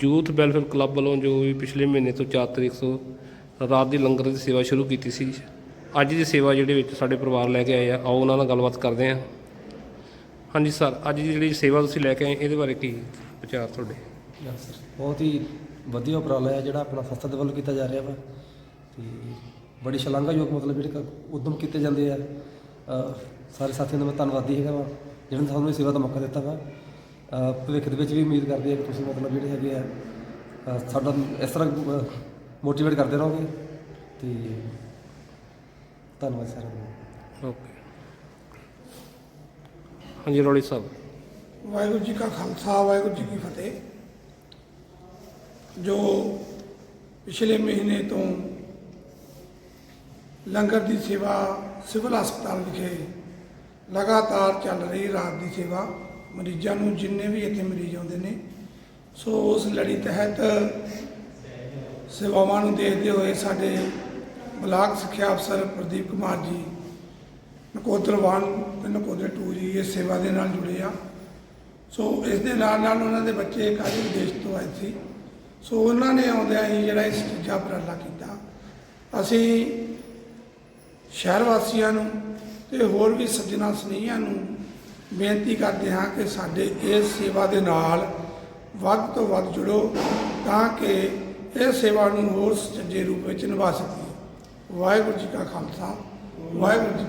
Youth welfare club ਵੱਲੋਂ ਜੋ ਵੀ ਪਿਛਲੇ ਮਹੀਨੇ ਤੋਂ 4 ਤਰੀਕ ਤੋਂ ਰਾਤ ਦੀ ਲੰਗਰ ਦੀ ਸੇਵਾ ਸ਼ੁਰੂ ਕੀਤੀ ਸੀ, ਅੱਜ ਦੀ ਸੇਵਾ ਜਿਹੜੇ ਵਿੱਚ ਸਾਡੇ ਪਰਿਵਾਰ ਲੈ ਕੇ ਆਏ ਆ, ਆਓ ਉਹਨਾਂ ਨਾਲ ਗੱਲਬਾਤ ਕਰਦੇ ਹਾਂ। ਹਾਂਜੀ ਸਰ, ਅੱਜ ਦੀ ਜਿਹੜੀ ਸੇਵਾ ਤੁਸੀਂ ਲੈ ਕੇ ਆਏ, ਇਹਦੇ ਬਾਰੇ ਕੀ ਵਿਚਾਰ ਤੁਹਾਡੇ? ਸਰ, ਬਹੁਤ ਹੀ ਵਧੀਆ ਉਪਰਾਲਾ ਹੈ ਜਿਹੜਾ ਆਪਣਾ ਸੰਸਥਾ ਦੇ ਵੱਲੋਂ ਕੀਤਾ ਜਾ ਰਿਹਾ ਵਾ। ਤੇ ਬੜੀ ਸ਼ਲਾਘਾਯੋਗ ਮਤਲਬ ਜਿਹੜੇ ਕ- ਉਦਮ ਕੀਤੇ ਜਾਂਦੇ ਆ। ਸਾਰੇ ਸਾਥੀਆਂ ਦਾ ਮੈਂ ਧੰਨਵਾਦੀ ਹੈਗਾ ਵਾ, ਜਿਹਨਾਂ ਨੇ ਸਾਨੂੰ ਇਹ ਸੇਵਾ ਦਾ ਮੌਕਾ ਦਿੱਤਾ ਵਾ। ਭਵਿੱਖ ਦੇ ਵਿੱਚ ਵੀ ਉਮੀਦ ਕਰਦੇ ਆ ਕਿ ਤੁਸੀਂ ਮਤਲਬ ਜਿਹੜੇ ਹੈਗੇ ਆ ਸਾਡਾ ਇਸ ਤਰ੍ਹਾਂ ਮੋਟੀਵੇਟ ਕਰਦੇ ਰਹੋਗੇ ਤੇ ਧੰਨਵਾਦ ਸਾਰਿਆਂ ਦਾ। ਓਕੇ ਹਾਂਜੀ ਰੌਲੀ ਸਾਹਿਬ। ਵਾਹਿਗੁਰੂ ਜੀ ਕਾ ਖਾਲਸਾ ਵਾਹਿਗੁਰੂ ਜੀ ਕੀ ਫਤਿਹ। ਜੋ ਪਿਛਲੇ ਮਹੀਨੇ ਤੋਂ ਲੰਗਰ ਦੀ ਸੇਵਾ ਸਿਵਲ ਹਸਪਤਾਲ ਵਿਖੇ ਲਗਾਤਾਰ ਚੱਲ ਰਹੀ ਰਾਤ ਦੀ ਸੇਵਾ ਮਰੀਜ਼ਾਂ ਨੂੰ ਜਿੰਨੇ ਵੀ ਇੱਥੇ ਮਰੀਜ਼ ਆਉਂਦੇ ਨੇ, ਸੋ ਉਸ ਲੜੀ ਤਹਿਤ ਸੇਵਾਵਾਂ ਨੂੰ ਦੇਖਦੇ ਹੋਏ ਸਾਡੇ ਬਲਾਕ ਸਿੱਖਿਆ ਅਫਸਰ ਪ੍ਰਦੀਪ ਕੁਮਾਰ ਜੀ ਨਕੋਦਰ 1 ਤੇ ਨਕੋਦਰ 2 ਜੀ ਇਸ ਸੇਵਾ ਦੇ ਨਾਲ ਜੁੜੇ ਆ। ਸੋ ਇਸ ਦੇ ਨਾਲ ਨਾਲ ਉਹਨਾਂ ਦੇ ਬੱਚੇ ਕਾਫੀ ਵਿਦੇਸ਼ ਤੋਂ ਆਏ ਸੀ। ਸੋ ਉਹਨਾਂ ਨੇ ਆਉਂਦਿਆਂ ਹੀ ਜਿਹੜਾ ਇਸ ਚੀਜ਼ਾਂ ਉਪਰਾਲਾ ਕੀਤਾ। ਅਸੀਂ ਸ਼ਹਿਰ ਵਾਸੀਆਂ ਨੂੰ ਤੇ ਹੋਰ ਵੀ ਸੱਜਣਾ, ਸਨੇਹੀਆਂ ਨੂੰ ਬੇਨਤੀ ਕਰਦੇ ਹਾਂ ਕਿ ਸਾਡੇ ਇਸ ਸੇਵਾ ਦੇ ਨਾਲ ਵੱਧ ਤੋਂ ਵੱਧ ਜੁੜੋ ਤਾਂ ਕਿ ਇਹ ਸੇਵਾ ਨੂੰ ਹੋਰ ਸੁਚੱਜੇ ਰੂਪ ਵਿੱਚ ਨਿਭਾ ਸਕੀਏ। ਵਾਹਿਗੁਰੂ ਜੀ ਕਾ ਖਾਲਸਾ, ਵਾਹਿਗੁਰੂ ਜੀ